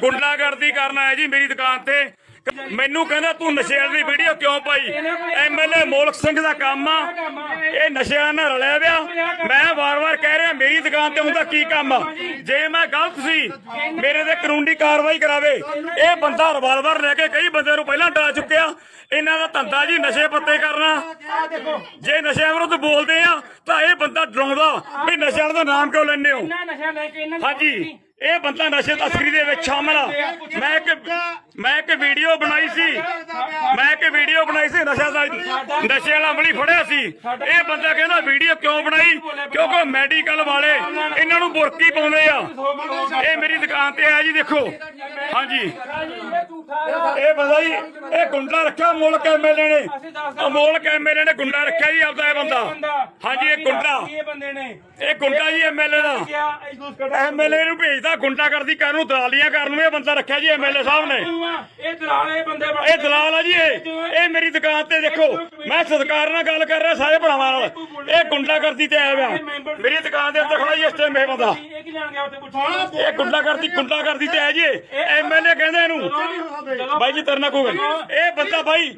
ਗੁੰਡਾਗਰਦੀ ਕਰਨ ਆਇਆ ਜੀ ਮੇਰੀ ਦੁਕਾਨ ਤੇ। ਮੈਨੂੰ ਕਹਿੰਦਾ ਤੂੰ ਨਸ਼ੇ ਵਾਲੀ ਵੀਡੀਓ ਕਿਉਂ ਪਾਈ? ਐਮਐਲਏ ਮੋਲਕ ਸਿੰਘ ਦਾ ਕੰਮ ਆ। ਇਹ ਨਸ਼ਿਆਂ ਨਾਲ ਰਲਿਆ ਵਿਆ ਮੈਂ ਵਾਰ-ਵਾਰ ਕਹਿ ਰਿਹਾ ਮੇਰੀ ਦੁਕਾਨ ਤੇ ਉਹਦਾ ਕੀ ਕੰਮ ਜੇ ਮੈਂ ਗਲਤ ਸੀ ਮੇਰੇ ਤੇ ਕਾਨੂੰਨੀ ਕਾਰਵਾਈ ਕਰਾਵੇ। ਇਹ ਬੰਦਾ ਰਿਵਾਲਵਰ ਲੈ ਕੇ ਕਈ ਬੰਦੇ ਨੂੰ ਪਹਿਲਾਂ ਡਾ ਚੁੱਕਿਆ। ਇਹਨਾਂ ਦਾ ਧੰਦਾ ਜੀ ਨਸ਼ੇ ਪੱਤੇ ਕਰਨਾ। ਜੇ ਨਸ਼ਿਆਂ ਵਿਰੁੱਧ ਬੋਲਦੇ ਆ ਤਾਂ ਇਹ ਬੰਦਾ ਡਰਾਉਂਦਾ ਵੀ ਨਸ਼ਿਆਂ ਦਾ ਨਾਮ ਕਿਉਂ ਲੈਂਦੇ ਹੋ? ਹਾਂਜੀ। ਇਹ ਬੰਦਾ ਨਸ਼ੇ ਤਸਕਰੀ ਦੇ ਵਿੱਚ ਸ਼ਾਮਲ ਆ। ਮੈਂ ਇੱਕ ਮੈਂ ਇੱਕ ਵੀਡੀਓ ਬਣਾਈ ਸੀ। ਮੈਂ ਇੱਕ ਵੀਡੀਓ ਬਣਾਈ ਸੀ ਨਸ਼ਾ ਦਾ। ਨਸ਼ੇ ਵਾਲਾ ਅਮਲੀ ਫੜਿਆ ਸੀ। ਇਹ ਬੰਦਾ ਕਹਿੰਦਾ ਵੀਡੀਓ ਕਿਉਂ ਬਣਾਈ? ਕਿਉਂਕਿ ਮੈਡੀਕਲ ਵਾਲੇ। ਇਹਨਾਂ ਨੂੰ ਬੁਰਕੀ ਪਾਉਂਦੇ ਆ। ਇਹ ਮੇਰੀ ਦੁਕਾਨ ਤੇ ਆਇਆ ਜੀ, ਦੇਖੋ। ਹਾਂਜੀ। ਇਹ ਝੂਠਾ ਬੰਦਾ ਜੀ, ਇਹ ਗੁੰਡਾ ਰੱਖਿਆ ਮੁਲਕ ਐਮਐਲਏ ਨੇ। ਅਮੋਲਕ ਐਮਐਲਏ ਨੇ ਗੁੰਡਾ ਰੱਖਿਆ ਜੀ, ਆਪਦਾ ਇਹ ਬੰਦਾ। ਹਾਂਜੀ, ਇਹ ਗੁੰਡਾ। ਇਹ ਗੁੰਡਾ ਜੀ ਐਮਐਲਏ ਦਾ ਕਿਹਾ ਇਸ ਦੋਸਤ ਕੱਢ ਐਮਐਲਏ ਨੂੰ ਭੇਜਦਾ ਗੁੰਡਾਗਰਦੀ ਕਰਨ ਨੂੰ ਦਲਾਲੀਆਂ ਕਰਨ ਨੂੰ ਇਹ ਬੰਦਾ ਰੱਖਿਆ ਜੀ ਐਮਐਲਏ ਸਾਹਿਬ ਨੇ। ਇਹ ਦਲਾਲ ਇਹ ਬੰਦੇ ਬਣ ਇਹ ਦਲਾਲ ਆ ਜੀ ਇਹ। ਇਹ ਮੇਰੀ ਦੁਕਾਨ ਤੇ ਦੇਖੋ ਮੈਂ ਸਤਿਕਾਰ ਨਾਲ ਗੱਲ ਕਰ ਰਿਹਾ ਸਾਰੇ ਭਰਾਵਾਂ ਨਾਲ। ਇਹ ਗੁੰਡਾਗਰਦੀ ਤੇ ਆਇਆ ਹੋਇਆ। ਮੇਰੀ ਦੁਕਾਨ ਦੇ ਉੱਤੇ ਖੜਾ ਜੀ ਇਸ ਟਾਈਮ ਇਹ ਬੰਦਾ। ਇਹ ਗੁੰਡਾਗਰਦੀ ਗੁੰਡਾਗਰਦੀ ਤੇ ਆਇਆ ਜੀ ਐਮਐਲਏ ਕਹਿੰਦੇ ਇਹਨੂੰ। ਬਾਈ ਜੀ ਤਰਨਾ ਕੋਈ ਇਹ ਬੰਦਾ ਬਾਈ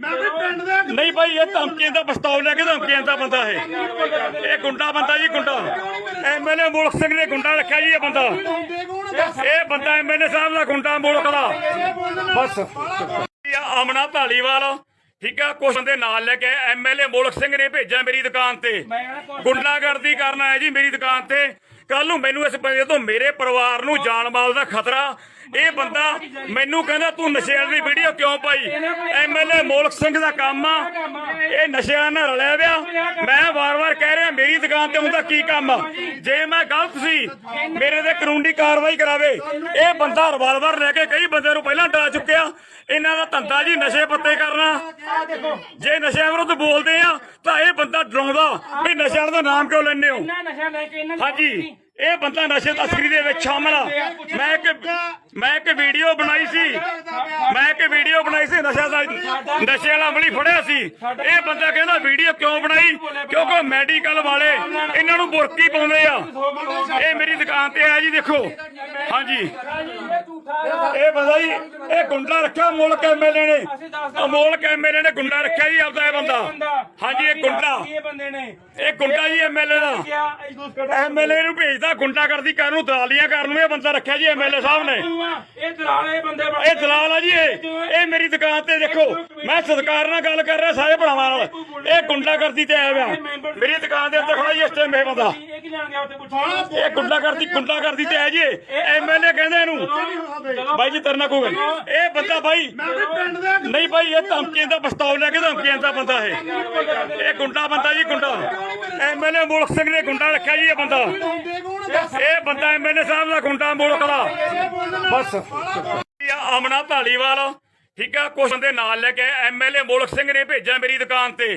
ਨਹੀਂ ਬਾਈ ਇਹ ਧਮਕੀਆਂ ਦਾ ਪਿਸਤੌਲ ਲੈ ਕੇ ਧਮਕੀਆਂ ਦਾ ਬੰਦਾ ਇਹ। ਇਹ ਗੁੰਡਾ ਬੰਦਾ ਜੀ ਗੁੰਡਾ। ਐਮਐਲਏ ਮੁਲਕ ਸਿੰਘ ਨੇ ਗੁੰਡਾ ਰੱਖਿਆ ਜੀ ਇਹ ਬੰਦਾ। ਇਹ ਬੰਦਾ ਐਮਐਲਏ ਸਾਹਿਬ ਦਾ ਗੁੰਡਾ ਮੁਲਕ ਬਸ। ਇਹ ਆਮਨਾ ਠੀਕ ਆ, ਕੁਛ ਬੰਦੇ ਨਾਲ ਲੈ ਕੇ ਐਮਐਲਏ ਮੁਲਕ ਸਿੰਘ ਨੇ ਭੇਜਿਆ ਮੇਰੀ ਦੁਕਾਨ ਤੇ। ਗੁੰਡਾਗਰਦੀ ਕਰਨ ਆਇਆ ਜੀ ਮੇਰੀ ਦੁਕਾਨ ਤੇ। ਕੱਲ ਨੂੰ ਮੈਨੂੰ ਇਸ ਬੰਦੇ ਤੋਂ ਮੇਰੇ ਪਰਿਵਾਰ ਨੂੰ ਜਾਨ ਮਾਲ ਦਾ ਖਤਰਾ। ਇਹ ਬੰਦਾ ਮੈਨੂੰ ਕਹਿੰਦਾ, ਤੂੰ ਨਸ਼ੇ ਵਾਲੀ ਵੀਡੀਓ ਕਿਉਂ ਪਾਈ? ਐਮਐਲਏ ਮੋਲਕ ਸਿੰਘ ਦਾ ਕੰਮ ਆ। ਇਹ ਨਸ਼ਿਆਂ ਨਾਲ ਰਲਿਆ ਵਿਆ ਮੈਂ ਵਾਰ-ਵਾਰ ਕਹਿ ਮੇਰੀ ਦੁਕਾਨ ਤੇ ਉਹਦਾ ਕੀ ਕੰਮ? ਜੇ ਮੈਂ ਗਲਤ ਸੀ ਮੇਰੇ ਤੇ ਕਾਨੂੰਨੀ ਕਾਰਵਾਈ ਕਰਾਵੇ। ਇਹ ਬੰਦਾ ਰਿਵਾਲਵਰ ਲੈ ਕੇ ਕਈ ਬੰਦੇ ਨੂੰ ਪਹਿਲਾਂ ਡਾ ਚੁੱਕਿਆ। ਇਹਨਾਂ ਦਾ ਧੰਦਾ ਜੀ ਨਸ਼ੇ ਪੱਤੇ ਕਰਨਾ। ਜੇ ਨਸ਼ਿਆਂ ਵਿਰੁੱਧ ਬੋਲਦੇ ਆ ਤਾਂ ਇਹ ਬੰਦਾ ਡਰਾਉਂਦਾ ਵੀ ਨਸ਼ਿਆਂ ਦਾ ਨਾਮ ਕਿਉਂ ਲੈਂਦੇ ਹੋ? ਹਾਂਜੀ। ਇਹ ਬੰਦਾ ਨਸ਼ੇ ਤਸਕਰੀ ਦੇ ਵਿੱਚ ਸ਼ਾਮਲ ਆ। ਮੈਂ ਇੱਕ ਮੈਂ ਇੱਕ ਵੀਡੀਓ ਬਣਾਈ ਸੀ। ਮੈਂ ਇੱਕ ਵੀਡੀਓ ਬਣਾਈ ਸੀ ਨਸ਼ਾ ਦਾ। ਨਸ਼ੇ ਵਾਲਾ ਅਮਲੀ ਫੜਿਆ ਸੀ। ਇਹ ਬੰਦਾ ਕਹਿੰਦਾ, ਵੀਡੀਓ ਕਿਉਂ ਬਣਾਈ? ਕਿਉਂਕਿ ਮੈਡੀਕਲ ਵਾਲੇ। ਇਹਨਾਂ ਨੂੰ ਬੁਰਕੀ ਪਾਉਂਦੇ ਆ। ਇਹ ਮੇਰੀ ਦੁਕਾਨ ਤੇ ਆਇਆ ਜੀ, ਦੇਖੋ। ਹਾਂਜੀ। ਇਹ ਬੰਦਾ ਜੀ ਇਹ ਗੁੰਡਾ ਰੱਖਿਆ ਮੁਲਕ ਐਮਐਲਏ ਨੇ। ਅਮੋਲਕ ਐਮਐਲਏ ਨੇ ਗੁੰਡਾ ਰੱਖਿਆ ਜੀ ਆਪਦਾ ਇਹ ਬੰਦਾ। ਹਾਂਜੀ ਇਹ ਗੁੰਡਾ। ਇਹ ਗੁੰਡਾ ਜੀ ਐਮਐਲਏ ਦਾ। ਐਮਐਲਏ ਨੂੰ ਭੇਜਦਾ ਗੁੰਡਾਗਰਦੀ ਕਰਨ ਨੂੰ ਦਲਾਲੀਆਂ ਕਰਨ ਨੂੰ ਇਹ ਬੰਦਾ ਰੱਖਿਆ ਜੀ ਐਮਐਲਏ ਸਾਹਿਬ ਨੇ। ਇਹ ਦਲਾਲ ਇਹ ਬੰਦੇ ਬਣ ਇਹ ਦਲਾਲ ਆ ਜੀ ਇਹ। ਇਹ ਮੇਰੀ ਦੁਕਾਨ ਤੇ ਦੇਖੋ ਮੈਂ ਸਤਿਕਾਰ ਨਾਲ ਗੱਲ ਕਰ ਰਿਹਾ ਸਾਰੇ ਭਰਾਵਾਂ ਨਾਲ। ਇਹ ਗੁੰਡਾਗਰਦੀ ਤੇ ਆਇਆ ਮੇਰੀ ਦੁਕਾਨ ਦੇ ਉੱਤੇ ਖੜਾ ਜੀ ਇਸ ਟਾਈਮ ਇਹ ਬੰਦਾ। ਲੈਣ ਗਿਆ ਉੱਥੇ ਪੁੱਛੋ। ਇਹ ਗੁੰਡਾਗਰਦੀ ਗੁੰਡਾਗਰਦੀ ਤੇ ਆਇਆ ਜੀ। ਐਮਐਲਏ ਕਹਿੰਦੇ ਇਹਨੂੰ। ਬਾਈ ਜੀ ਤਰਨਾ ਕੋਈ ਇਹ ਬੰਦਾ ਬਾਈ। ਨਹੀਂ ਬਾਈ ਇਹ ਧਮਕੀਆਂ ਦਾ ਪਿਸਤੌਲ ਲੈ ਕੇ ਧਮਕੀਆਂ ਦਾ ਬੰਦਾ ਇਹ। ਇਹ ਗੁੰਡਾ ਬੰਦਾ ਜੀ ਗੁੰਡਾ। ਐਮਐਲਏ ਮੁਲਕ ਸਿੰਘ ਨੇ ਗੁੰਡਾ ਰੱਖਿਆ ਜੀ ਇਹ ਬੰਦਾ। ਇਹ ਬੰਦਾ ਐਮਐਲਏ ਸਾਹਿਬ ਦਾ ਗੁੰਡਾ ਮੁਲਕ ਦਾ। ਬਸ। ਇਹ ਆਮਨਾ ਧਾਲੀਵਾਲ ਠੀਕ ਆ ਕੁਛ ਬੰਦੇ ਨਾਲ ਲੈ ਕੇ ਐਮਐਲਏ ਮੁਲਕ ਸਿੰਘ ਨੇ ਭੇਜਿਆ ਮੇਰੀ ਦੁਕਾਨ ਤੇ।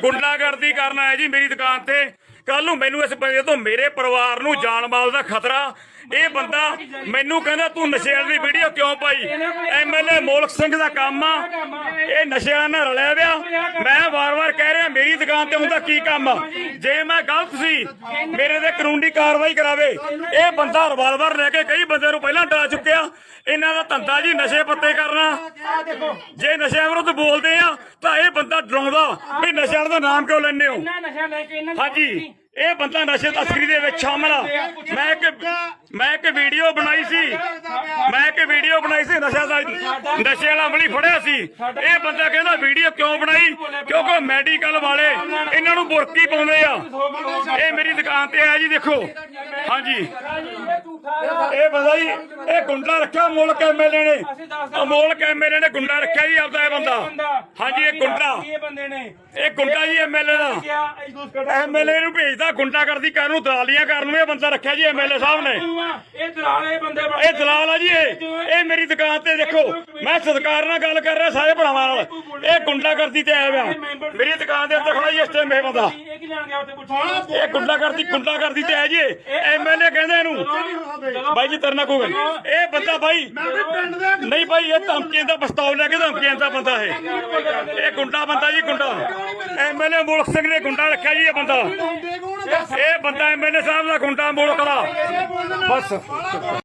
ਗੁੰਡਾਗਰਦੀ ਕਰਨ ਆਇਆ ਜੀ ਮੇਰੀ ਦੁਕਾਨ ਤੇ। ਕੱਲ ਨੂੰ ਮੈਨੂੰ ਇਸ ਬੰਦੇ ਤੋਂ ਮੇਰੇ ਪਰਿਵਾਰ ਨੂੰ ਜਾਨ ਮਾਲ ਦਾ ਖਤਰਾ। ਇਹ ਬੰਦਾ ਮੈਨੂੰ ਕਹਿੰਦਾ ਤੂੰ ਨਸ਼ੇ ਵਾਲੀ ਵੀਡੀਓ ਕਿਉਂ ਪਾਈ? ਐਮਐਲਏ ਮੋਲਕ ਸਿੰਘ ਦਾ ਕੰਮ ਆ। ਇਹ ਨਸ਼ਿਆਂ ਨਾਲ ਰਲਿਆ ਵਿਆ ਮੈਂ ਵਾਰ-ਵਾਰ ਕਹਿ ਰਿਹਾ ਮੇਰੀ ਦੁਕਾਨ ਤੇ ਉਹਦਾ ਕੀ ਕੰਮ ਜੇ ਮੈਂ ਗਲਤ ਸੀ ਮੇਰੇ ਤੇ ਕਾਨੂੰਨੀ ਕਾਰਵਾਈ ਕਰਾਵੇ। ਇਹ ਬੰਦਾ ਰਿਵਾਲਵਰ ਲੈ ਕੇ ਕਈ ਬੰਦੇ ਨੂੰ ਪਹਿਲਾਂ ਡਾ ਚੁੱਕਿਆ। ਇਹਨਾਂ ਦਾ ਧੰਦਾ ਜੀ ਨਸ਼ੇ ਪੱਤੇ ਕਰਨਾ। ਜੇ ਨਸ਼ਿਆਂ ਵਿਰੁੱਧ ਬੋਲਦੇ ਆ ਤਾਂ ਇਹ ਬੰਦਾ ਡਰਾਉਂਦਾ ਵੀ ਨਸ਼ਿਆਂ ਦਾ ਨਾਮ ਕਿਉਂ ਲੈਂਦੇ ਹੋ? ਹਾਂਜੀ। ਇਹ ਬੰਦਾ ਨਸ਼ੇ ਤਸਕਰੀ ਦੇ ਵਿੱਚ ਸ਼ਾਮਲ ਆ। ਮੈਂ ਇੱਕ ਮੈਂ ਇੱਕ ਵੀਡੀਓ ਬਣਾਈ ਸੀ। ਮੈਂ ਇੱਕ ਵੀਡੀਓ ਬਣਾਈ ਸੀ ਨਸ਼ਾ ਦਾ। ਨਸ਼ੇ ਵਾਲਾ ਅਮਲੀ ਫੜਿਆ ਸੀ। ਇਹ ਬੰਦਾ ਕਹਿੰਦਾ ਵੀਡੀਓ ਕਿਉਂ ਬਣਾਈ? ਕਿਉਂਕਿ ਮੈਡੀਕਲ ਵਾਲੇ ਇਹਨਾਂ ਨੂੰ ਬੁਰਕੀ ਪਾਉਂਦੇ ਆ। ਇਹ ਮੇਰੀ ਦੁਕਾਨ ਤੇ ਆਇਆ ਜੀ, ਦੇਖੋ। ਹਾਂਜੀ। ਇਹ ਬੰਦਾ ਜੀ ਇਹ ਗੁੰਡਾ ਰੱਖਿਆ ਮੁਲਕ ਐਮਐਲਏ ਨੇ। ਅਮੋਲਕ ਐਮਐਲਏ ਨੇ ਗੁੰਡਾ ਰੱਖਿਆ ਜੀ ਆਪਦਾ ਇਹ ਬੰਦਾ। ਹਾਂਜੀ ਇਹ ਗੁੰਡਾ। ਇਹ ਬੰਦੇ ਨੇ। ਇਹ ਗੁੰਡਾ ਜੀ ਐਮਐਲਏ ਦਾ। ਐਮਐਲਏ ਨੂੰ ਭੇਜਦਾ ਗੁੰਡਾਗਰਦੀ ਕਰਨ ਨੂੰ ਦਲਾਲੀਆਂ ਕਰਨ ਨੂੰ ਇਹ ਬੰਦਾ ਰੱਖਿਆ ਜੀ ਐਮਐਲਏ ਸਾਹਿਬ ਨੇ। ਇਹ ਦਲਾਲ ਇਹ ਬੰਦੇ ਇਹ ਦਲਾਲ ਆ ਜੀ ਇਹ। ਇਹ ਮੇਰੀ ਦੁਕਾਨ ਤੇ ਦੇਖੋ ਮੈਂ ਸਤਿਕਾਰ ਨਾਲ ਗੱਲ ਕਰ ਰਿਹਾ ਸਾਰੇ ਭਰਾਵਾਂ ਨਾਲ। ਇਹ ਗੁੰਡਾਗਰਦੀ ਤੇ ਆਇਆ ਮੇਰੀ ਦੁਕਾਨ ਦੇ ਉੱਤੇ ਖੜਾ ਜੀ ਇਸ ਟਾਈਮ ਇਹ ਬੰਦਾ। ਇਹ ਕੀ ਲੈਣ ਗਿਆ ਉੱਥੇ ਪੁੱਛੋ? ਇਹ ਗੁੰਡਾਗਰਦੀ ਗੁੰਡਾਗਰਦੀ ਤੇ ਆਇਆ ਜੀ ਐਮਐਲਏ ਕਹਿੰਦੇ ਇਹਨੂੰ। ਬਾਈ ਜੀ ਤਰਨਾ ਕੋਈ ਇਹ ਬੰਦਾ ਬਾਈ। ਨਹੀਂ ਬਾਈ ਇਹ ਧਮਕੀਆਂ ਦਾ ਪਿਸਤੌਲ ਲੈ ਕੇ ਧਮਕੀਆਂ ਦਾ ਬੰਦਾ ਇਹ। ਇਹ ਗੁੰਡਾ ਬੰਦਾ ਜੀ ਗੁੰਡਾ। ਐਮਐਲਏ ਮੁਲਕ ਸਿੰਘ ਨੇ ਗੁੰਡਾ ਰੱਖਿਆ ਜੀ ਇਹ ਬੰਦਾ। ਇਹ ਬੰਦਾ ਐਮਐਲਏ ਸਾਹਿਬ ਦਾ ਗੁੰਡਾ ਮੁਲਕ ਦਾ ਬਸ।